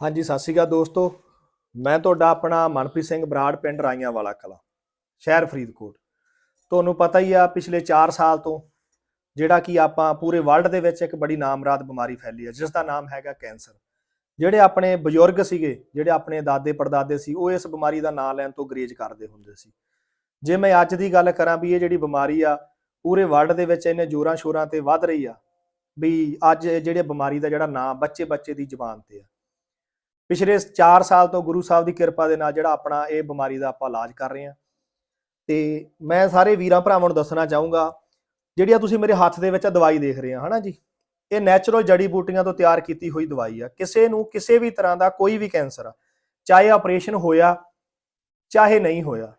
ਹਾਂਜੀ, ਸਤਿ ਸ਼੍ਰੀ ਅਕਾਲ ਦੋਸਤੋ। ਮੈਂ ਤੁਹਾਡਾ ਆਪਣਾ ਮਨਪ੍ਰੀਤ ਸਿੰਘ ਬਰਾੜ ਪਿੰਡ ਰਾਈਆਂ ਵਾਲਾ ਕਲਾ, ਸ਼ਹਿਰ ਫਰੀਦਕੋਟ। ਤੁਹਾਨੂੰ ਪਤਾ ਹੀ ਆ, ਪਿਛਲੇ 4 ਸਾਲ ਤੋਂ ਜਿਹੜਾ ਕਿ ਆਪਾਂ ਪੂਰੇ ਵਰਲਡ ਦੇ ਵਿੱਚ ਇੱਕ ਬੜੀ ਨਾਮਰਾਦ ਬਿਮਾਰੀ ਫੈਲੀ ਹੈ ਜਿਸ ਦਾ ਨਾਮ ਹੈਗਾ ਕੈਂਸਰ। ਜਿਹੜੇ ਆਪਣੇ ਬਜ਼ੁਰਗ ਸੀਗੇ, ਜਿਹੜੇ ਆਪਣੇ ਦਾਦੇ ਪੜਦਾਦੇ ਸੀ, ਉਹ ਇਸ ਬਿਮਾਰੀ ਦਾ ਨਾਂ ਲੈਣ ਤੋਂ ਗਰੇਜ ਕਰਦੇ ਹੁੰਦੇ ਸੀ। ਜੇ ਮੈਂ ਅੱਜ ਦੀ ਗੱਲ ਕਰਾਂ ਵੀ ਇਹ ਜਿਹੜੀ ਬਿਮਾਰੀ ਆ, ਪੂਰੇ ਵਰਲਡ ਦੇ ਵਿੱਚ ਇਹਨੇ ਜੋਰਾਂ ਸ਼ੋਰਾਂ ਤੇ ਵੱਧ ਰਹੀ ਆ, ਵੀ ਅੱਜ ਇਹ ਜਿਹੜੇ ਬਿਮਾਰੀ ਦਾ ਜਿਹੜਾ ਨਾਂ ਬੱਚੇ ਬੱਚੇ ਦੀ ਜ਼ੁਬਾਨ ਤੇ ਆ। ਪਿਛਲੇ 4 ਸਾਲ ਤੋਂ ਗੁਰੂ ਸਾਹਿਬ ਦੀ ਕਿਰਪਾ ਦੇ ਨਾਲ ਜਿਹੜਾ ਆਪਣਾ ਇਹ ਬਿਮਾਰੀ ਦਾ ਆਪਾਂ ਇਲਾਜ ਕਰ ਰਹੇ ਹਾਂ। ਤੇ ਮੈਂ ਸਾਰੇ ਵੀਰਾਂ ਭਰਾਵਾਂ ਨੂੰ ਦੱਸਣਾ ਚਾਹੂੰਗਾ, ਜਿਹੜੀਆਂ ਤੁਸੀਂ ਮੇਰੇ ਹੱਥ ਦੇ ਵਿੱਚ ਦਵਾਈ ਦੇਖ ਰਹੇ ਆ, ਹਨਾ ਜੀ? ਇਹ ਨੈਚੁਰਲ ਜੜੀ ਬੂਟੀਆਂ ਤੋਂ ਤਿਆਰ ਕੀਤੀ ਹੋਈ ਦਵਾਈ ਆ। ਕਿਸੇ ਨੂੰ ਕਿਸੇ ਵੀ ਤਰ੍ਹਾਂ ਦਾ ਕੋਈ ਵੀ ਕੈਂਸਰ ਆ ਚਾਹੇ ਆਪਰੇਸ਼ਨ ਹੋਇਆ, ਚਾਹੇ ਨਹੀਂ ਹੋਇਆ,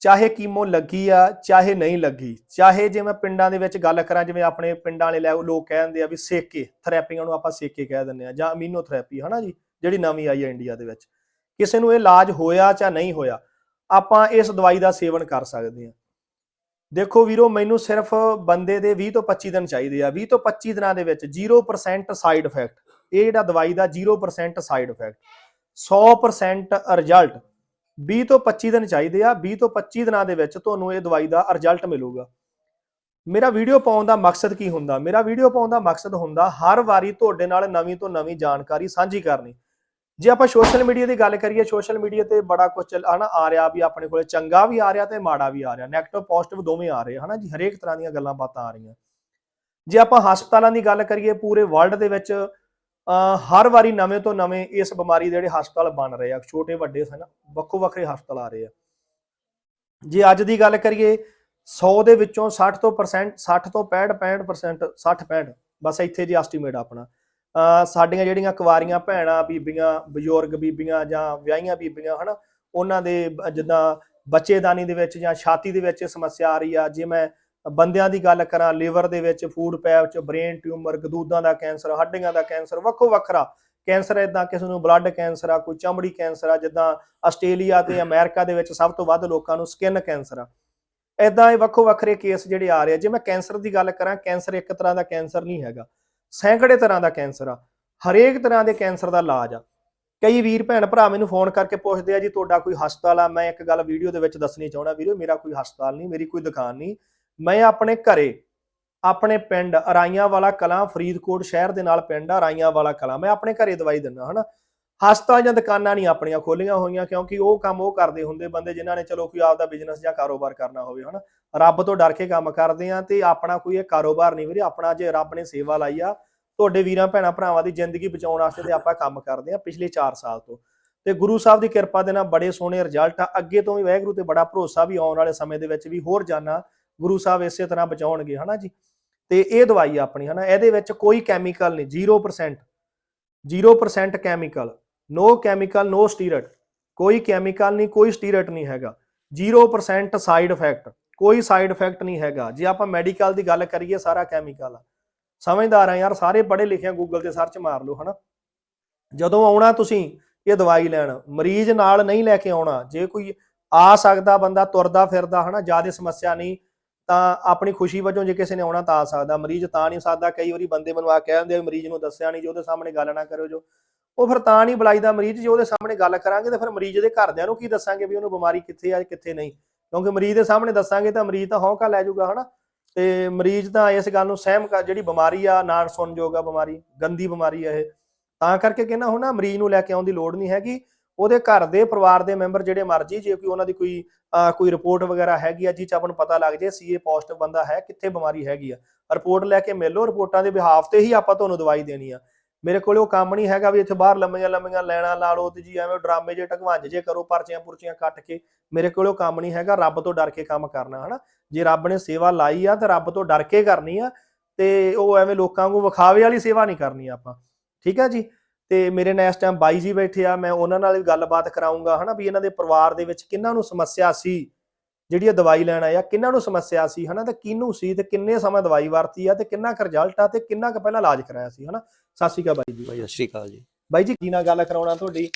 ਚਾਹੇ ਕੀਮੋ ਲੱਗੀ ਆ, ਚਾਹੇ ਨਹੀਂ ਲੱਗੀ, ਚਾਹੇ ਜੇ ਮੈਂ ਪਿੰਡਾਂ ਦੇ ਵਿੱਚ ਗੱਲ ਕਰਾਂ, ਜਿਵੇਂ ਆਪਣੇ ਪਿੰਡਾਂ ਵਾਲੇ ਲੈ- ਲੋਕ ਕਹਿੰਦੇ ਆ ਵੀ ਸੇਕੇ, ਥੈਰੇਪੀਆਂ ਨੂੰ ਆਪਾਂ ਸੇਕੇ ਕਹਿ ਦਿੰਦੇ ਆ ਜਾਂ ਅਮੀਨੋ ਥੈਰੇਪੀ ਹਨਾ ਜੀ? ਜਿਹੜੀ ਨਵੀਂ ਆਈ ਹੈ ਇੰਡੀਆ ਦੇ ਵਿੱਚ, ਕਿਸੇ ਨੂੰ ਇਹ ਇਲਾਜ ਹੋਇਆ ਜਾਂ ਨਹੀਂ ਹੋਇਆ, ਆਪਾਂ ਇਸ ਦਵਾਈ ਦਾ ਸੇਵਨ ਕਰ ਸਕਦੇ ਹਾਂ। ਦੇਖੋ ਵੀਰੋ, ਮੈਨੂੰ ਸਿਰਫ ਬੰਦੇ ਦੇ 20 ਤੋਂ 25 ਦਿਨ ਚਾਹੀਦੇ ਆ। 20 ਤੋਂ 25 ਦਿਨਾਂ ਦੇ ਵਿੱਚ 0% ਸਾਈਡ ਇਫੈਕਟ ਇਹ ਜਿਹੜਾ ਦਵਾਈ ਦਾ 0% ਸਾਈਡ ਇਫੈਕਟ 100% ਰਿਜ਼ਲਟ 20 ਤੋਂ 25 ਦਿਨ ਚਾਹੀਦੇ ਆ। 20 ਤੋਂ 25 ਦਿਨਾਂ ਦੇ ਵਿੱਚ ਤੁਹਾਨੂੰ ਇਹ ਦਵਾਈ ਦਾ ਰਿਜ਼ਲਟ ਮਿਲੂਗਾ। ਮੇਰਾ ਵੀਡੀਓ ਪਾਉਣ ਦਾ ਮਕਸਦ ਕੀ ਹੁੰਦਾ? ਮੇਰਾ ਵੀਡੀਓ ਪਾਉਣ ਦਾ ਮਕਸਦ ਹੁੰਦਾ, ਹਰ ਵਾਰੀ ਤੁਹਾਡੇ ਨਾਲ ਨਵੀਂ ਤੋਂ ਨਵੀਂ ਜਾਣਕਾਰੀ ਸਾਂਝੀ ਕਰਨੀ। ਜੇ ਆਪਾਂ ਸੋਸ਼ਲ ਮੀਡੀਆ ਦੀ ਗੱਲ ਕਰੀਏ, ਸੋਸ਼ਲ ਮੀਡੀਆ ਤੇ ਬੜਾ ਕੁਝ ਹਨਾ ਆ ਰਿਹਾ ਵੀ ਆਪਣੇ ਕੋਲੇ, ਚੰਗਾ ਵੀ ਆ ਰਿਹਾ ਤੇ ਮਾੜਾ ਵੀ ਆ ਰਿਹਾ ਨੈਗੇਟਿਵ ਪੋਜ਼ਿਟਿਵ ਦੋਵੇਂ ਆ ਰਹੇ ਹਨਾ ਜੀ? ਹਰੇਕ ਤਰ੍ਹਾਂ ਦੀਆਂ ਗੱਲਾਂ ਬਾਤਾਂ ਆ ਰਹੀਆਂ। ਜੇ ਆਪਾਂ ਹਸਪਤਾਲਾਂ ਦੀ ਗੱਲ ਕਰੀਏ, ਪੂਰੇ ਵਰਲਡ ਦੇ ਵਿੱਚ ਹਰ ਵਾਰੀ ਨਵੇਂ ਤੋਂ ਨਵੇਂ ਇਸ ਬਿਮਾਰੀ ਦੇ ਜਿਹੜੇ ਹਸਪਤਾਲ ਬਣ ਰਹੇ ਆ, ਛੋਟੇ, ਵੱਡੇ ਹਨ ਵੱਖੋ ਵੱਖਰੇ ਹਸਪਤਾਲ ਆ ਰਹੇ ਆ। ਜੇ ਅੱਜ ਦੀ ਗੱਲ ਕਰੀਏ 100 ਦੇ ਵਿੱਚੋਂ 60 ਤੋਂ percent 60 ਤੋਂ 65 65% 60 65 ਬਸ ਇੱਥੇ ਜੀ ਐਸਟੀਮੇਟ ਆਪਣਾ। ਸਾਡੀਆਂ ਜਿਹੜੀਆਂ ਕੁਵਾਰੀਆਂ ਭੈਣਾਂ, ਬੀਬੀਆਂ, ਬਜ਼ੁਰਗ ਬੀਬੀਆਂ ਜਾਂ ਵਿਆਹੀਆਂ ਬੀਬੀਆਂ, ਹਨਾ, ਉਹਨਾਂ ਦੇ ਜਿੱਦਾਂ ਬੱਚੇਦਾਨੀ ਦੇ ਵਿੱਚ ਜਾਂ ਛਾਤੀ ਦੇ ਵਿੱਚ ਸਮੱਸਿਆ ਆ ਰਹੀ ਆ, ਜੇ ਮੈਂ ਬੰਦਿਆਂ ਦੀ ਗੱਲ ਕਰਾਂ, ਲੀਵਰ ਦੇ ਵਿੱਚ, ਫੂਡ ਪੈਪ ਚ, ਬ੍ਰੇਨ ਟਿਊਮਰ, ਗਦੂਦਾਂ ਦਾ ਕੈਂਸਰ, ਹੱਡੀਆਂ ਦਾ ਕੈਂਸਰ ਵੱਖੋ ਵੱਖਰਾ ਕੈਂਸਰ ਇਦਾਂ ਕਿਸੇ ਨੂੰ ਬਲੱਡ ਕੈਂਸਰ ਆ, ਕੋਈ ਚਮੜੀ ਕੈਂਸਰ ਆ, ਜਿੱਦਾਂ ਆਸਟ੍ਰੇਲੀਆ ਤੇ ਅਮਰੀਕਾ ਦੇ ਵਿੱਚ ਸਭ ਤੋਂ ਵੱਧ ਲੋਕਾਂ ਨੂੰ ਸਕਿਨ ਕੈਂਸਰ ਆ। ਇਦਾਂ ਇਹ ਵੱਖੋ ਵੱਖਰੇ ਕੇਸ ਜਿਹੜੇ ਆ ਰਹੇ ਆ, ਜੇ ਮੈਂ ਕੈਂਸਰ ਦੀ ਗੱਲ ਕਰਾਂ, ਕੈਂਸਰ ਇੱਕ ਤਰ੍ਹਾਂ ਦਾ ਕੈਂਸਰ ਨਹੀਂ ਹੈਗਾ। ਸੈਂਕੜੇ ਤਰ੍ਹਾਂ ਦਾ ਕੈਂਸਰ ਆ, ਹਰੇਕ ਤਰ੍ਹਾਂ ਦੇ ਕੈਂਸਰ ਦਾ ਇਲਾਜ ਆ। ਕਈ ਵੀਰ ਭੈਣ ਭਰਾ ਮੈਨੂੰ ਫੋਨ ਕਰਕੇ ਪੁੱਛਦੇ ਆ, ਜੀ, ਤੁਹਾਡਾ ਕੋਈ ਹਸਪਤਾਲ ਆ? ਮੈਂ ਇੱਕ ਗੱਲ ਵੀਡੀਓ ਦੇ ਵਿੱਚ ਦੱਸਣੀ ਚਾਹੁੰਦਾ, ਵੀਰੋ, ਮੇਰਾ ਕੋਈ ਹਸਪਤਾਲ ਨਹੀਂ, ਮੇਰੀ ਕੋਈ ਦੁਕਾਨ ਨਹੀਂ। ਮੈਂ ਆਪਣੇ ਘਰੇ, ਆਪਣੇ ਪਿੰਡ ਅਰਾਈਆਂ ਵਾਲਾ ਕਲਾਂ, ਫਰੀਦਕੋਟ ਸ਼ਹਿਰ ਦੇ ਨਾਲ ਪਿੰਡ ਆ ਅਰਾਈਆਂ ਵਾਲਾ ਕਲਾਂ। ਮੈਂ ਆਪਣੇ ਘਰੇ ਦਵਾਈ ਦਿੰਦਾ, ਹਨਾ? ਹਸਪਤਾਲ ਜਾਂ ਦੁਕਾਨਾਂ ਨਹੀਂ ਆਪਣੀਆਂ ਖੋਲੀਆਂ ਹੋਈਆਂ, ਕਿਉਂਕਿ ਉਹ ਕੰਮ ਉਹ ਕਰਦੇ ਹੁੰਦੇ ਬੰਦੇ ਜਿਨ੍ਹਾਂ ਨੇ ਚਲੋ ਕੋਈ ਆਪਦਾ ਬਿਜ਼ਨਸ ਜਾਂ ਕਾਰੋਬਾਰ ਕਰਨਾ ਹੋਵੇ, ਹਨਾ। ਰੱਬ ਤੋਂ ਡਰ ਕੇ ਕੰਮ ਕਰਦੇ ਆ ਤੇ ਆਪਣਾ ਕੋਈ ਇਹ ਕਾਰੋਬਾਰ ਨਹੀਂ ਵੀਰੇ, ਆਪਣਾ ਜੇ ਰੱਬ ਨੇ ਸੇਵਾ ਲਾਈ ਆ, ਤੁਹਾਡੇ ਵੀਰਾਂ, ਭੈਣਾਂ, ਭਰਾਵਾਂ ਦੀ ਜ਼ਿੰਦਗੀ ਬਚਾਉਣ ਵਾਸਤੇ ਤੇ ਆਪਾਂ ਕੰਮ ਕਰਦੇ ਆ ਪਿਛਲੇ 4 ਸਾਲ ਤੋਂ। ਤੇ ਗੁਰੂ ਸਾਹਿਬ ਦੀ ਕਿਰਪਾ ਦੇ ਨਾਲ ਬੜੇ ਸੋਹਣੇ ਰਿਜ਼ਲਟ ਆ। ਅੱਗੇ ਤੋਂ ਵੀ ਵਾਹਿਗੁਰੂ ਤੇ ਬੜਾ ਭਰੋਸਾ ਵੀ ਆਉਣ ਵਾਲੇ ਸਮੇਂ ਦੇ ਵਿੱਚ ਵੀ ਹੋਰ ਜਾਨਾਂ ਗੁਰੂ ਸਾਹਿਬ ਇਸੇ ਤਰ੍ਹਾਂ ਬਚਾਉਣਗੇ, ਹਨਾ ਜੀ। ਤੇ ਇਹ ਦਵਾਈ ਆਪਣੀ, ਹਨਾ। ਇਹਦੇ ਵਿੱਚ ਕੋਈ ਕੈਮੀਕਲ ਨਹੀਂ 0% 0% ਕੈਮੀਕਲ ਨੋ ਕੈਮੀਕਲ ਨੋ ਸਟੀਰਟ ਕੋਈ ਕੈਮੀਕਲ ਨਹੀਂ, ਕੋਈ ਸਟੀਰਟ ਨਹੀਂ ਹੈਗਾ। 0% ਸਾਈਡ ਇਫੈਕਟ ਕੋਈ ਸਾਈਡ ਇਫੈਕਟ ਨਹੀਂ ਹੈਗਾ। ਜੇ ਆਪਾਂ ਮੈਡੀਕਲ ਦੀ ਗੱਲ ਕਰੀਏ, ਸਾਰਾ ਕੈਮੀਕਲ ਆ। ਸਮਝਦਾਰ ਆ ਯਾਰ, ਸਾਰੇ ਪੜ੍ਹੇ ਲਿਖੇ ਗੂਗਲ ਤੇ ਸਰਚ ਮਾਰ ਲਓ, ਹਨਾ। ਜਦੋਂ ਆਉਣਾ ਤੁਸੀਂ, ਇਹ ਦਵਾਈ ਲੈਣ। ਮਰੀਜ਼ ਨਾਲ ਨਹੀਂ ਲੈ ਕੇ ਆਉਣਾ। ਜੇ ਕੋਈ ਆ ਸਕਦਾ ਬੰਦਾ, ਤੁਰਦਾ ਫਿਰਦਾ, ਹਨਾ, ਜ਼ਿਆਦਾ ਸਮੱਸਿਆ ਨਹੀਂ, ਤਾਂ ਆਪਣੀ ਖੁਸ਼ੀ ਵਜੋਂ ਜੇ ਕਿਸੇ ਨੇ ਆਉਣਾ, ਤਾਂ ਆ ਸਕਦਾ। ਮਰੀਜ਼ ਤਾਂ ਨਹੀਂ ਸਕਦਾ ਕਈ ਵਾਰੀ ਬੰਦੇ ਮੈਨੂੰ ਆ ਕਹਿ ਦਿੰਦੇ ਮਰੀਜ਼ ਨੂੰ ਦੱਸਿਆ ਨਹੀਂ, ਜੋ ਉਹਦੇ ਸਾਹਮਣੇ ਗੱਲ ਨਾ ਕਰਿਓ ਜੋ। ਉਹ ਫਿਰ ਤਾਂ ਨਹੀਂ ਬੁਲਾਈਦਾ ਮਰੀਜ਼, ਜੇ ਉਹਦੇ ਸਾਹਮਣੇ ਗੱਲ ਕਰਾਂਗੇ ਤਾਂ ਫਿਰ ਮਰੀਜ਼ ਦੇ ਘਰਦਿਆਂ ਨੂੰ ਕੀ ਦੱਸਾਂਗੇ ਵੀ ਉਹਨੂੰ ਬਿਮਾਰੀ ਕਿੱਥੇ ਆ ਕਿੱਥੇ ਨਹੀਂ? ਕਿਉਂਕਿ ਮਰੀਜ਼ ਦੇ ਸਾਹਮਣੇ ਦੱਸਾਂਗੇ ਤਾਂ ਮਰੀਜ਼ ਤਾਂ ਹੌਂਕਾ ਲੈ ਜਾਊਗਾ, ਹਨਾ? ਤੇ ਮਰੀਜ਼ ਤਾਂ ਇਸ ਗੱਲ ਨੂੰ ਸਹਿਮ ਕਰ, ਜਿਹੜੀ ਬਿਮਾਰੀ ਆ ਨਾ ਸੁਣਯੋਗ ਆ ਬਿਮਾਰੀ, ਗੰਦੀ ਬਿਮਾਰੀ ਆ ਇਹ। ਤਾਂ ਕਰਕੇ ਕਹਿੰਦਾ ਹੁਣ ਮਰੀਜ਼ ਨੂੰ ਲੈ ਕੇ ਆਉਣ ਦੀ ਲੋੜ ਨਹੀਂ ਹੈਗੀ। ਉਹਦੇ ਘਰ ਦੇ ਪਰਿਵਾਰ ਦੇ ਮੈਂਬਰ ਜਿਹੜੇ ਮਰਜ਼ੀ, ਜੇ ਕੋਈ ਉਹਨਾਂ ਦੀ ਕੋਈ ਕੋਈ ਰਿਪੋਰਟ ਵਗੈਰਾ ਹੈਗੀ ਆ, ਜਿਹ ਚ ਆਪਾਂ ਨੂੰ ਪਤਾ ਲੱਗ ਜੇ ਸੀਏ ਪੋਜ਼ਿਟਿਵ ਬੰਦਾ ਹੈ, ਕਿੱਥੇ ਬਿਮਾਰੀ ਹੈਗੀ ਆ। ਰਿਪੋਰਟ ਲੈ ਕੇ ਮਿਲ ਲਓ, ਰਿਪੋਰਟਾਂ ਦੇ ਬਿਹਾਫ ਤੇ ਹੀ ਆਪਾਂ ਤੁਹਾਨੂੰ ਦਵਾਈ ਦੇਣੀ ਆ। ਮੇਰੇ ਕੋਲ ਉਹ ਕੰਮ ਨਹੀਂ ਹੈਗਾ ਵੀ ਇੱਥੇ ਬਾਹਰ ਲੰਮੀਆਂ ਲੰਮੀਆਂ ਲੈਣਾ ਲਾ ਲਓ ਤੇ ਜੀ ਐਵੇਂ ਡਰਾਮੇ ਜੇ ਟਕਵਾਂਜ ਜੇ ਕਰੋ, ਪਰਚੀਆਂ ਪੁਰਚੀਆਂ ਕੱਟ ਕੇ। ਮੇਰੇ ਕੋਲ ਉਹ ਕੰਮ ਨਹੀਂ ਹੈਗਾ, ਰੱਬ ਤੋਂ ਡਰ ਕੇ ਕੰਮ ਕਰਨਾ, ਹਨਾ? ਜੇ ਰੱਬ ਨੇ ਸੇਵਾ ਲਾਈ ਆ ਤਾਂ ਰੱਬ ਤੋਂ ਡਰ ਕੇ ਕਰਨੀ ਆ ਤੇ ਉਹ ਐਵੇਂ ਲੋਕਾਂ ਨੂੰ ਵਿਖਾਵੇ ਵਾਲੀ ਸੇਵਾ ਨਹੀਂ ਕਰਨੀ ਆਪਾਂ, ਠੀਕ ਆ ਜੀ? ਤੇ ਮੇਰੇ ਨਾਲ ਇਸ ਟਾਈਮ ਬਾਈ ਜੀ ਬੈਠੇ ਆ, ਮੈਂ ਉਹਨਾਂ ਨਾਲ ਵੀ ਗੱਲਬਾਤ ਕਰਾਉਂਗਾ ਹਨਾ? ਵੀ ਇਹਨਾਂ ਦੇ ਪਰਿਵਾਰ ਦੇ ਵਿੱਚ ਕਿੰਨਾਂ ਨੂੰ ਸਮੱਸਿਆ ਸੀ? ਜਿਹੜੀ ਇਹ ਦਵਾਈ ਲੈਣ ਆਇਆ ਕਿੰਨਾਂ ਨੂੰ ਸਮੱਸਿਆ ਸੀ ਹਨਾ? ਤੇ ਕਿਹਨੂੰ ਸੀ ਤੇ ਕਿੰਨੇ ਸਮਾਂ ਦਵਾਈ ਵਰਤੀ ਆ ਤੇ ਕਿੰਨਾ ਕੁ ਰਿਜ਼ਲਟ ਆ ਤੇ ਕਿੰਨਾ ਕੁ ਪਹਿਲਾਂ ਇਲਾਜ ਕਰਾਇਆ ਸੀ ਹਨਾ? ਸਤਿ ਸ਼੍ਰੀ ਅਕਾਲ ਬਾਈ ਜੀ। ਭਾਈ ਸਤਿ ਸ਼੍ਰੀ ਅਕਾਲ ਜੀ। ਬਾਈ ਜੀ ਕੀ ਨਾਲ ਗੱਲ ਕਰਾਉਣਾ ਤੁਹਾਡੀ?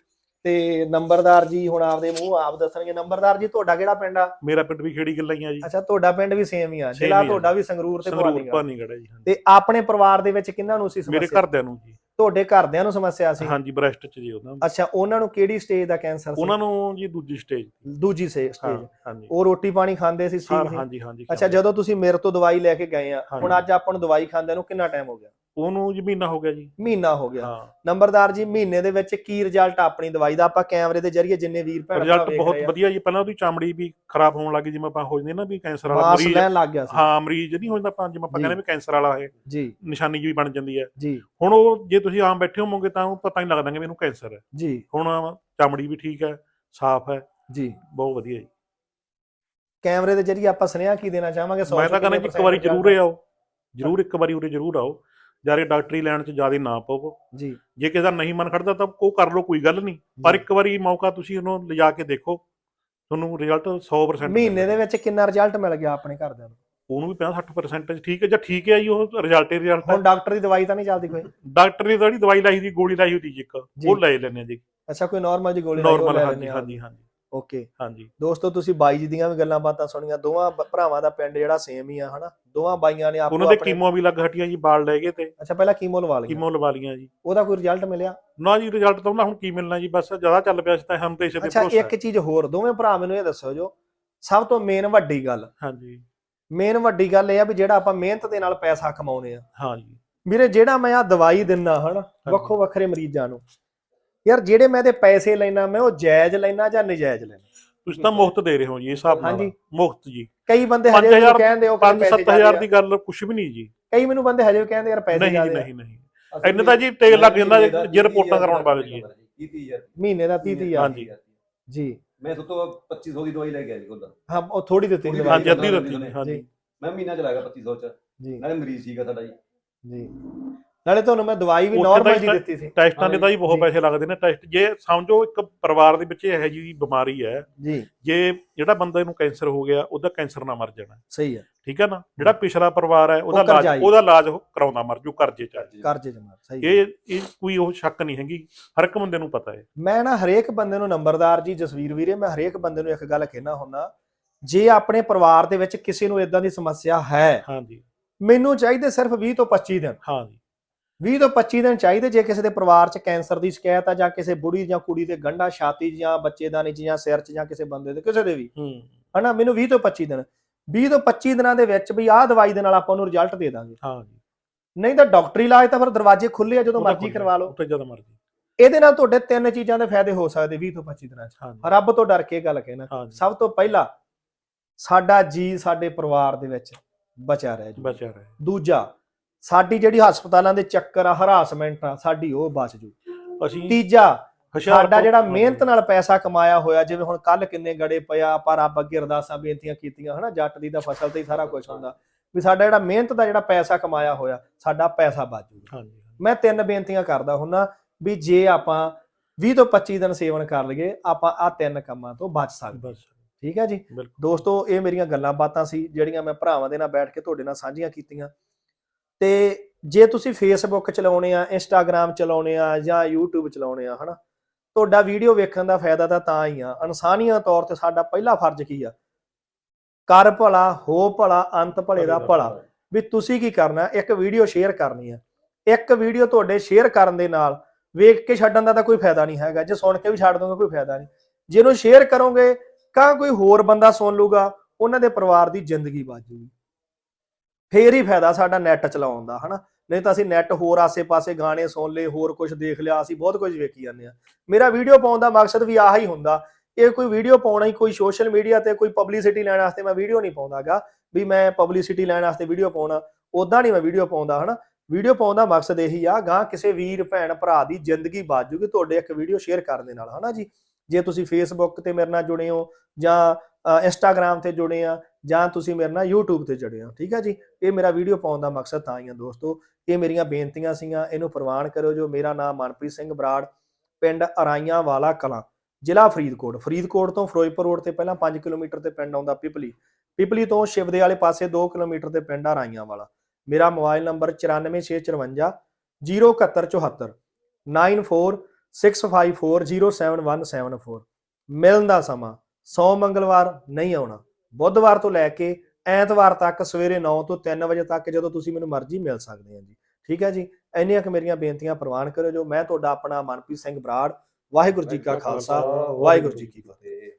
ਤੇ ਨੰਬਰਦਾਰ ਜੀ ਹੁਣ ਆਪਦੇ ਮੂੰਹ ਆਪ ਦੱਸਣਗੇ। ਨੰਬਰਦਾਰ ਜੀ ਤੁਹਾਡਾ ਕਿਹੜਾ ਪਿੰਡ ਆ? ਮੇਰਾ ਪਿੰਡ ਵੀ ਖੇੜੀ ਗੱਲਾਂ ਹੀ ਆ ਜੀ। ਅੱਛਾ ਤੁਹਾਡਾ ਪਿੰਡ ਵੀ ਸੇਮ ਹੀ ਆ। ਜ਼ਿਲ੍ਹਾ ਤੁਹਾਡਾ। ਵੀ ਸੰਗਰੂਰ ਤੇ ਹਾਂਜੀ। ਤੇ ਆਪਣੇ ਪਰਿਵਾਰ ਦੇ ਵਿੱਚ ਕਿੰਨਾਂ ਨੂੰ ਸੀ ਮੇਰੇ ਸਮੱਸਿਆ? ਘਰਦਿਆਂ ਨੂੰ ਜੀ। ਤੁਹਾਡੇ ਘਰਦਿਆਂ ਨੂੰ ਸਮੱਸਿਆ ਸੀ? ਹਾਂਜੀ ਬ੍ਰੈਸਟ ਚ ਜੀ ਉਹਨਾਂ ਨੂੰ। ਅੱਛਾ ਉਹਨਾਂ ਨੂੰ ਕਿਹੜੀ ਸਟੇਜ ਦਾ ਕੈਂਸਰ ਸੀ? ਉਹਨਾਂ ਨੂੰ ਜੀ ਦੂਜੀ ਸਟੇਜ ਦੂਜੀ ਸੇ ਸਟੇਜ ਹਾਂਜੀ। ਉਹ ਰੋਟੀ ਪਾਣੀ ਖਾਂਦੇ ਸੀ ਸੀ ਹਾਂਜੀ ਹਾਂਜੀ ਅੱਛਾ ਜਦੋਂ ਤੁਸੀਂ ਮੇਰੇ ਤੋਂ ਦਵਾਈ ਲੈ ਕੇ ਗਏ ਆ ਹੁਣ। ਅੱਜ ਆਪਾਂ ਨੂੰ ਦਵਾਈ ਖਾਂਦੇ ਨੂੰ ਕਿੰਨਾ ਟਾਈਮ ਹੋ ਗਿਆ? ਉਹਨੂੰ ਜੀ ਮਹੀਨਾ ਹੋ ਗਿਆ ਜੀ। ਮਹੀਨਾ ਹੋ ਗਿਆ। ਹਾਂ। ਨੰਬਰਦਾਰ ਜੀ ਮਹੀਨੇ ਦੇ ਵਿੱਚ ਕੀ ਰਿਜ਼ਲਟ ਆਪਣੀ ਦਵਾਈ ਦਾ? ਆਪਾਂ ਕੈਮਰੇ ਦੇ ਜ਼ਰੀਏ ਜਿੰਨੇ ਵੀਰ ਭੈਣ ਰਿਜ਼ਲਟ ਬਹੁਤ ਵਧੀਆ ਜੀ। ਪਹਿਲਾਂ ਉਹਦੀ ਚਮੜੀ ਵੀ ਖਰਾਬ ਹੋਣ ਲੱਗੀ ਜਿਵੇਂ ਆਪਾਂ ਹੋ ਜਾਂਦੇ ਨਾ ਵੀ ਕੈਂਸਰ ਵਾਲਾ ਮਰੀਜ਼ ਲੈਣ ਲੱਗ ਗਿਆ ਸੀ। ਹਾਂ ਮਰੀਜ਼ ਨਹੀਂ ਹੋ ਜਾਂਦਾ ਆਪਾਂ ਜਿਵੇਂ ਆਪਾਂ। ਕਹਿੰਦੇ ਵੀ ਕੈਂਸਰ ਵਾਲਾ ਹੈ ਜੀ। ਨਿਸ਼ਾਨੀ ਜੀ ਵੀ ਬਣ ਜਾਂਦੀ ਹੈ। ਜੀ। ਹੁਣ ਉਹ ਜੇ ਤੁਸੀਂ ਆਮ ਬੈਠੇ ਹੋਵੋਗੇ ਤਾਂ ਉਹ ਪਤਾ ਨਹੀਂ ਲੱਗਦਾ ਕਿ ਮੈਨੂੰ ਕੈਂਸਰ ਹੈ। ਜੀ। ਹੁਣ ਚਮੜੀ ਵੀ ਠੀਕ ਹੈ ਸਾਫ਼ ਹੈ। ਜੀ। ਬਹੁਤ ਵਧੀਆ ਜੀ। ਕੈਮਰੇ ਦੇ ਜ਼ਰੀਏ ਆਪਾਂ ਸੁਨੇਹਾ ਕੀ ਦੇਣਾ ਚਾਹਾਂਗੇ? ਮੈਂ ਤਾਂ ਕਹਿੰਦਾ ਇੱਕ ਵਾਰੀ ਜ਼ਰੂਰ ਆਓ। ਜ਼ਰੂਰ ਇੱਕ ਵਾਰੀ ਉਰੇ ਜ਼ਰੂਰ ਆਓ। ਜਾਰੇ ਡਾਕਟਰੀ ਲੈਣ ਚ ਜ਼ਿਆਦਾ ਨਾ ਪਵੋ। ਜੀ। ਜੇ ਕਿਸੇ ਦਾ ਨਹੀਂ ਮਨ ਖੜਦਾ ਤਾਂ ਉਹ ਕਰ ਲਓ ਕੋਈ ਗੱਲ ਨਹੀਂ। ਪਰ ਇੱਕ ਵਾਰੀ ਮੌਕਾ ਤੁਸੀਂ ਉਹਨੂੰ ਲਿਜਾ ਕੇ ਦੇਖੋ ਤੁਹਾਨੂੰ ਰਿਜ਼ਲਟ 100% ਮਹੀਨੇ ਦੇ ਵਿੱਚ ਕਿੰਨਾ ਰਿਜ਼ਲਟ ਮਿਲ ਗਿਆ ਆਪਣੇ ਘਰਦਿਆਂ ਨੂੰ? ਉਹਨੂੰ ਵੀ 50 60% ਠੀਕ ਹੈ। ਜਾਂ ਠੀਕ ਹੈ ਜੀ ਉਹ ਰਿਜ਼ਲਟ ਹੀ ਰਿਜ਼ਲਟ ਹੁਣ ਡਾਕਟਰ ਦੀ ਦਵਾਈ ਤਾਂ ਨਹੀਂ ਚੱਲਦੀ ਕੋਈ? ਡਾਕਟਰ ਨੇ ਜਿਹੜੀ ਦਵਾਈ ਲਾਈ ਦੀ ਗੋਲੀ ਲਾਈ ਹੋਈ ਸੀ ਇੱਕ। ਜੀ। ਉਹ ਲੈ ਲੈਣੇ ਜੀ। ਅੱਛਾ ਕੋਈ ਨਾਰਮਲ ਜੀ ਗੋਲੀ ਨਾਰਮਲ ਹਾਂਜੀ। ਹਾਂਜੀ ਹਾਂਜੀ। ਓਕੇ ਹਾਂਜੀ। ਦੋਸਤੋ ਤੁਸੀਂ ਬਾਈ ਜੀ ਦੀਆਂ ਵੀ ਗੱਲਾਂ ਬਾਤਾਂ ਸੁਣੀਆਂ ਦੋਵਾਂ ਭਰਾਵਾਂ ਦਾ ਪਿੰਡ ਜਿਹੜਾ ਸੇਮ ਹੀ ਆ ਹਨਾ? ਦੋਵਾਂ ਬਾਈਆਂ ਨੇ ਆਪੋ ਉਹਨਾਂ ਦੇ ਆਪਣੇ ਕੀਮੋ ਵੀ ਲੱਗ ਹਟੀਆਂ ਜੀ ਬਾਲ ਲੈ ਗਏ ਤੇ। ਅੱਛਾ ਪਹਿਲਾਂ ਕੀਮੋ ਲਵਾ ਲਈ ਕੀਮੋ ਲਵਾ ਲੀਆਂ ਜੀ। ਉਹਦਾ ਕੋਈ ਰਿਜ਼ਲਟ ਮਿਲਿਆ? ਨਾ ਜੀ ਰਿਜ਼ਲਟ ਤਾਂ ਉਹਨਾਂ ਹੁਣ ਕੀ ਮਿਲਣਾ ਜੀ ਬਸ ਜ਼ਿਆਦਾ ਚੱਲ ਪਿਆ ਸੀ ਤਾਂ ਹਮ ਤੇ ਇਸੇ ਤੇ ਅੱਛਾ ਭਰੋਸਾ। ਇੱਕ ਚੀਜ਼ ਹੋਰ ਦੋਵੇਂ ਭਰਾ ਮੈਨੂੰ ਇਹ ਦੱਸੋ ਜੋ ਸਭ ਤੋਂ ਮੇਨ ਵੱਡੀ ਗੱਲ। ਹਾਂਜੀ। ਮੇਨ ਵੱਡੀ ਗੱਲ ਇਹ ਆ ਵੀ ਜਿਹੜਾ ਆਪਾਂ ਮਿਹਨਤ ਦੇ ਨਾਲ ਪੈਸਾ ਕਮਾਉਨੇ ਆ। ਹਾਂਜੀ ਵੀਰੇ ਜਿਹੜਾ ਮੈਂ ਆ ਦਵਾਈ ਦਿੰਨਾ ਹਨਾ ਵੱਖੋ ਵੱਖਰੇ ਮਰੀਜ਼ਾਂ ਨੂੰ ਯਾਰ ਜਿਹੜੇ ਮੈਂ ਇਹਦੇ ਪੈਸੇ ਲੈਣਾ ਮੈਂ ਉਹ ਜਾਇਜ਼ ਲੈਣਾ ਜਾਂ ਨਜਾਇਜ਼ ਲੈਣਾ ਤੁਸੀਂ ਤਾਂ ਮੁਫਤ ਦੇ ਰਹੇ ਹੋ ਜੀ ਇਹ ਹਿਸਾਬ ਨਾਲ। ਹਾਂਜੀ। ਮੁਫਤ ਜੀ। ਕਈ ਬੰਦੇ ਹਜੇ ਵੀ ਕਹਿੰਦੇ ਉਹ 5-7000 ਦੀ ਗੱਲ ਕੁਝ ਵੀ ਨਹੀਂ ਜੀ। ਕਈ ਮੈਨੂੰ ਬੰਦੇ ਹਜੇ ਵੀ ਕਹਿੰਦੇ ਯਾਰ ਪੈਸੇ ਨਹੀਂ ਜੀ ਜ਼ਿਆਦੇ ਆ। ਨਹੀਂ ਨਹੀਂ। ਇੰਨੇ ਤਾਂ ਜੀ ਤੇਲ ਲੱਗ ਜਾਂਦਾ ਜੇ- ਜੇ ਰਿਪੋਰਟਾਂ ਕਰਾਉਣ ਵਗ ਜਾਈਏ। 30000 ਮਹੀਨੇ ਦਾ 30 ਹਜ਼ਾਰ। ਹਾਂਜੀ। ਜੀ। ਮੈਂ ਸੋ ਤੋਂ 2500 ਦੀ ਦਵਾਈ ਲੈ ਕੇ ਆਇਆ ਜੀ ਉਹਦਾ ਹਾਂ ਉਹ ਥੋੜੀ ਦਿੱਤੀ ਦਵਾਈ। ਹਾਂਜੀ ਅੱਧੀ ਹਾਂਜੀ, ਰੱਤੀ ਹਾਂਜੀ। ਮੈਂ ਮਹੀਨਾ ਚਲਾਗਾ 2500 ਚ। ਜੀ। ਨਾਲੇ ਮਰੀਜ਼ ਸੀਗਾ ਸਾਡਾ ਜੀ। ਜੀ। ਨਾਲੇ ਤੁਹਾਨੂੰ ਮੈਂ ਦਵਾਈ ਵੀ ਨਾਰਮਲ ਜੀ ਦਿੱਤੀ ਸੀ। ਟੈਸਟਾਂ ਦੇ ਤਾਂ ਜੀ ਬਹੁਤ ਜੀ। ਪੈਸੇ ਲੱਗਦੇ ਨੇ ਟੈਸਟ ਜੇ ਸਮਝੋ ਇੱਕ ਪਰਿਵਾਰ ਦੇ ਵਿੱਚ ਇਹੋ ਜਿਹੀ ਬਿਮਾਰੀ ਹੈ ਜੀ। ਜੇ ਜਿਹੜਾ ਬੰਦੇ ਨੂੰ ਕੈਂਸਰ ਹੋ ਗਿਆ ਉਹਦਾ ਕੈਂਸਰ ਨਾ ਮਰ ਜਾਣਾ। ਸਹੀ ਹੈ। ਠੀਕ ਹੈ ਨਾ? ਜਿਹੜਾ ਪਿਛਲਾ ਪਰਿਵਾਰ ਹੈ ਉਹਦਾ। ਇਲਾਜ ਉਹਦਾ ਇਲਾਜ ਉਹ ਕਰਾਉਂਦਾ ਮਰ ਜੂ ਕਰਜ਼ੇ ਚ। ਕਰਜ਼ੇ ਜਮਾ ਸਹੀ ਹੈ। ਇਹ ਇਹ ਕੋਈ ਉਹ ਸ਼ੱਕ ਨਹੀਂ ਹੈਗੀ ਹਰ ਇੱਕ ਬੰਦੇ ਨੂੰ ਪਤਾ ਹੈ। ਮੈਂ ਨਾ ਹਰੇਕ ਬੰਦੇ ਨੂੰ ਨੰਬਰਦਾਰ ਜੀ ਜਸਵੀਰ ਵੀਰੇ ਮੈਂ ਹਰੇਕ ਬੰਦੇ ਨੂੰ ਇੱਕ ਗੱਲ ਕਹਿਣਾ ਹੁੰਦਾ ਜੇ ਆਪਣੇ ਪਰਿਵਾਰ ਦੇ ਵਿੱਚ ਕਿਸੇ ਨੂੰ ਇਦਾਂ ਦੀ ਸਮੱਸਿਆ ਹੈ ਹਾਂਜੀ। ਮੈਨੂੰ ਚਾਹੀਦੇ ਸਿਰਫ 20 ਤੋਂ 25 ਦਿਨ। ਹਾਂਜੀ। 20 ਤੋਂ 25 ਦਿਨ ਚਾਹੀਦੇ ਜੇ ਕਿਸੇ ਦੇ ਪਰਿਵਾਰ 'ਚ ਕੈਂਸਰ ਦੀ ਸ਼ਿਕਾਇਤ ਆ ਜਾਂ ਕਿਸੇ ਬੁੜੀ ਜਾਂ ਕੁੜੀ ਦੇ ਗੰਢਾ ਛਾਤੀ ਜਾਂ ਬੱਚੇਦਾਨੀ 'ਚ ਜਾਂ ਸਿਰ 'ਚ ਜਾਂ ਕਿਸੇ ਬੰਦੇ ਦੇ ਕਿਸੇ ਦੇ ਵੀ। ਹੂੰ। ਹਨਾ? ਮੈਨੂੰ 20 ਤੋਂ 25 ਦਿਨ। 20 ਤੋਂ 25 ਦਿਨਾਂ ਦੇ ਵਿੱਚ ਵੀ ਆਹ ਦਵਾਈ ਦੇ ਨਾਲ ਆਪਾਂ ਨੂੰ ਰਿਜ਼ਲਟ ਦੇ ਦਾਂਗੇ। ਹਾਂਜੀ ਨਹੀਂ ਤਾਂ ਡਾਕਟਰੀ ਇਲਾਜ ਤਾਂ ਫਿਰ ਦਰਵਾਜ਼ੇ ਖੁੱਲੇ ਆ ਜਦੋਂ ਮਰਜ਼ੀ ਕਰਵਾ ਲਓ। ਉੱਥੇ ਜਦੋਂ ਮਰਜ਼ੀ। ਇਹਦੇ ਨਾਲ ਤੁਹਾਡੇ ਤਿੰਨ ਚੀਜ਼ਾਂ ਦੇ ਫਾਇਦੇ ਹੋ ਸਕਦੇ 20 ਤੋਂ 25 ਦਿਨਾਂ 'ਚ। ਰੱਬ ਤੋਂ ਡਰ ਕੇ ਗੱਲ ਕਹਿਣਾ। ਸਭ ਤੋਂ ਪਹਿਲਾ ਸਾਡਾ ਜੀ ਸਾਡੇ ਪਰਿਵਾਰ ਦੇ ਵਿੱਚ ਬਚਿਆ ਰਹਿ ਜੂ ਬਚਿਆ ਰਹੇ ਦੂਜਾ ਸਾਡੀ ਜਿਹੜੀ ਹਸਪਤਾਲਾਂ ਦੇ ਚੱਕਰ ਆ ਹਰਾਸਮੈਂਟ ਆ ਸਾਡੀ ਉਹ ਬਚ ਜੂ। ਅਸੀਂ ਤੀਜਾ ਸਾਡਾ ਜਿਹੜਾ ਮਿਹਨਤ ਨਾਲ ਪੈਸਾ ਕਮਾਇਆ ਹੋਇਆ ਜਿਵੇਂ ਹੁਣ ਕੱਲ ਕਿੰਨੇ ਗੜੇ ਪਿਆ ਪਰ ਰੱਬ ਅੱਗੇ ਅਰਦਾਸਾਂ ਬੇਨਤੀਆਂ ਕੀਤੀਆਂ ਹਨਾ ਜੱਟ ਦੀ ਤਾਂ ਫਸਲ ਤੇ ਹੀ ਸਾਰਾ ਕੁਝ ਹੁੰਦਾ। ਵੀ ਸਾਡਾ ਜਿਹੜਾ ਮਿਹਨਤ ਦਾ ਜਿਹੜਾ ਪੈਸਾ ਕਮਾਇਆ ਹੋਇਆ ਸਾਡਾ ਪੈਸਾ ਬਚ ਜੂਗਾ ਹਾਂਜੀ। ਮੈਂ ਤਿੰਨ ਬੇਨਤੀਆਂ ਕਰਦਾ ਹੁੰਨਾ ਵੀ ਜੇ ਆਪਾਂ 20 ਤੋਂ 25 ਦਿਨ ਸੇਵਨ ਕਰ ਲਈਏ ਆਪਾਂ ਆ ਤਿੰਨ ਕੰਮਾਂ ਤੋਂ ਬਚ ਸਕਦੇ। ਠੀਕ ਹੈ ਜੀ? ਦੋਸਤੋ ਇਹ ਮੇਰੀਆਂ ਗੱਲਾਂ ਬਾਤਾਂ ਸੀ ਜਿਹੜੀਆਂ ਮੈਂ ਭਰਾਵਾਂ ਦੇ ਨਾਲ ਬੈਠ ਕੇ ਤੁਹਾਡੇ ਨਾਲ ਸਾਂਝੀਆਂ ਕੀਤੀਆਂ। ਤੇ ਜੇ ਤੁਸੀਂ ਫੇਸਬੁੱਕ ਚਲਾਉਣੇ ਆ ਇੰਸਟਾਗ੍ਰam ਚਲਾਉਣੇ ਆ ਜਾਂ YouTube ਚਲਾਉਣੇ ਆ ਹਨਾ ਤੁਹਾਡਾ ਵੀਡੀਓ ਵੇਖਣ ਦਾ ਫਾਇਦਾ ਤਾਂ ਤਾਂ ਹੀ ਆ। ਇਨਸਾਨੀਆਂ ਤੌਰ ਤੇ ਸਾਡਾ ਪਹਿਲਾ ਫਰਜ਼ ਕੀ ਆ? ਕਰ ਭਲਾ ਹੋ ਭਲਾ ਅੰਤ ਭਲੇ ਦਾ ਭਲਾ ਵੀ ਤੁਸੀਂ ਕੀ ਕਰਨਾ? ਇੱਕ ਵੀਡੀਓ ਸ਼ੇਅਰ ਕਰਨੀ ਆ। ਇੱਕ ਵੀਡੀਓ ਤੁਹਾਡੇ ਸ਼ੇਅਰ ਕਰਨ ਦੇ ਨਾਲ ਵੇਖ ਕੇ ਛੱਡਣ ਦਾ ਤਾਂ ਕੋਈ ਫਾਇਦਾ ਨਹੀਂ ਹੈਗਾ। ਜੇ ਸੁਣ ਕੇ ਵੀ ਛੱਡ ਦੋਗੇ ਕੋਈ ਫਾਇਦਾ ਨਹੀਂ। ਜਿਹਨੂੰ ਸ਼ੇਅਰ ਕਰੋਗੇ ਕਾਂ ਕੋਈ ਹੋਰ ਬੰਦਾ ਸੁਣ ਲੂਗਾ ਉਹਨਾਂ ਦੇ ਪਰਿਵਾਰ ਦੀ ਜ਼ਿੰਦਗੀ ਬਚ ਜੂਗੀ। ਫੇਰ ਹੀ ਫਾਇਦਾ ਸਾਡਾ ਨੈਟ ਚਲਾਉਣ ਦਾ, ਹਨਾ? ਨਹੀਂ ਤਾਂ ਅਸੀਂ ਨੈਟ ਹੋਰ ਆਸੇ-ਪਾਸੇ ਗਾਣੇ ਸੁਣ ਲਏ, ਹੋਰ ਕੁਝ ਦੇਖ ਲਿਆ, ਅਸੀਂ ਬਹੁਤ ਕੁਝ ਵੇਖੀ ਜਾਂਦੇ ਆ ਮੇਰਾ ਵੀਡੀਓ ਪਾਉਣ ਦਾ ਮਕਸਦ ਵੀ ਆਹ ਹੀ ਹੁੰਦਾ, ਇਹ ਕੋਈ ਵੀਡੀਓ ਪਾਉਣਾ ਹੀ ਕੋਈ ਸੋਸ਼ਲ ਮੀਡੀਆ ਤੇ ਕੋਈ ਪਬਲਿਸਿਟੀ ਲੈਣ ਵਾਸਤੇ ਮੈਂ ਵੀਡੀਓ ਨਹੀਂ ਪਾਉਂਦਾਗਾ, ਵੀ ਮੈਂ ਪਬਲਿਸਿਟੀ ਲੈਣ ਵਾਸਤੇ ਵੀਡੀਓ ਪਾਉਣਾ ਉਦਾਂ ਨਹੀਂ ਮੈਂ ਵੀਡੀਓ ਪਾਉਂਦਾ, ਹਨਾ? ਵੀਡੀਓ ਪਾਉਣ ਦਾ ਮਕਸਦ ਇਹੀ ਆ, ਗਾਂ ਕਿਸੇ ਵੀਰ, ਭੈਣ, ਭਰਾ ਦੀ ਜ਼ਿੰਦਗੀ ਬਚ ਜੂਗੀ, ਤੁਹਾਡੇ ਇੱਕ ਵੀਡੀਓ ਸ਼ੇਅਰ ਕਰਨ ਦੇ ਨਾਲ, ਹਨਾ ਜੀ? ਜੇ ਤੁਸੀਂ ਫੇਸਬੁੱਕ ਤੇ ਮੇਰੇ ਨਾਲ ਜੁੜੇ ਹੋ ਜਾਂ ਇੰਸਟਾਗ੍ਰam ਤੇ ਜੁੜੇ ਆ ਜਾਂ ਤੁਸੀਂ ਮੇਰੇ ਨਾਲ YouTube ਤੇ ਜੁੜੇ ਹੋ, ਠੀਕ ਹੈ ਜੀ? ਇਹ ਮੇਰਾ ਵੀਡੀਓ ਪਾਉਣ ਦਾ ਮਕਸਦ ਤਾਂ ਹੀ ਆ ਦੋਸਤੋ। ਇਹ ਮੇਰੀਆਂ ਬੇਨਤੀਆਂ ਸੀਗੀਆਂ, ਇਹਨੂੰ ਪ੍ਰਵਾਨ ਕਰਿਓ ਜੋ ਮੇਰਾ ਨਾਮ ਮਨਪ੍ਰੀਤ ਸਿੰਘ ਬਰਾੜ, ਪਿੰਡ ਅਰਾਈਆਂ ਵਾਲਾ ਕਲਾਂ, ਜ਼ਿਲ੍ਹਾ ਫਰੀਦਕੋਟ। ਫਰੀਦਕੋਟ ਤੋਂ ਫਿਰੋਜ਼ਪੁਰ ਰੋਡ ਤੇ ਪਹਿਲਾਂ 5 ਕਿਲੋਮੀਟਰ ਤੇ ਪਿੰਡ ਆਉਂਦਾ ਪਿਪਲੀ। ਪਿਪਲੀ ਤੋਂ ਸ਼ਿਵਦੇ ਵਾਲੇ ਪਾਸੇ 2 ਕਿਲੋਮੀਟਰ ਤੇ ਪਿੰਡ ਅਰਾਈਆਂ ਵਾਲਾ ਮੇਰਾ ਮੋਬਾਈਲ ਨੰਬਰ 94654 07174 9465407174 ਮਿਲਣ ਦਾ ਸਮਾਂ ਸੌ ਮੰਗਲਵਾਰ, ਨਹੀਂ ਆਉਣਾ। ਬੁੱਧਵਾਰ ਤੋਂ ਲੈ ਕੇ ਐਤਵਾਰ ਤੱਕ ਸਵੇਰੇ 9 ਤੋਂ 3 ਵਜੇ ਤੱਕ ਜਦੋਂ ਤੁਸੀਂ ਮੈਨੂੰ ਮਰਜ਼ੀ ਮਿਲ ਸਕਦੇ ਆ ਜੀ। ਠੀਕ ਹੈ ਜੀ? ਇੰਨੀਆਂ ਕੁ ਮੇਰੀਆਂ ਬੇਨਤੀਆਂ ਪ੍ਰਵਾਨ ਕਰੋ ਜੋ ਮੈਂ ਤੁਹਾਡਾ ਆਪਣਾ ਮਨਪ੍ਰੀਤ ਸਿੰਘ ਬਰਾੜ ਵਾਹਿਗੁਰੂ ਜੀ ਕਾ ਖਾਲਸਾ ਵਾਹਿਗੁਰੂ ਜੀ ਕੀ ਫਤਿਹ।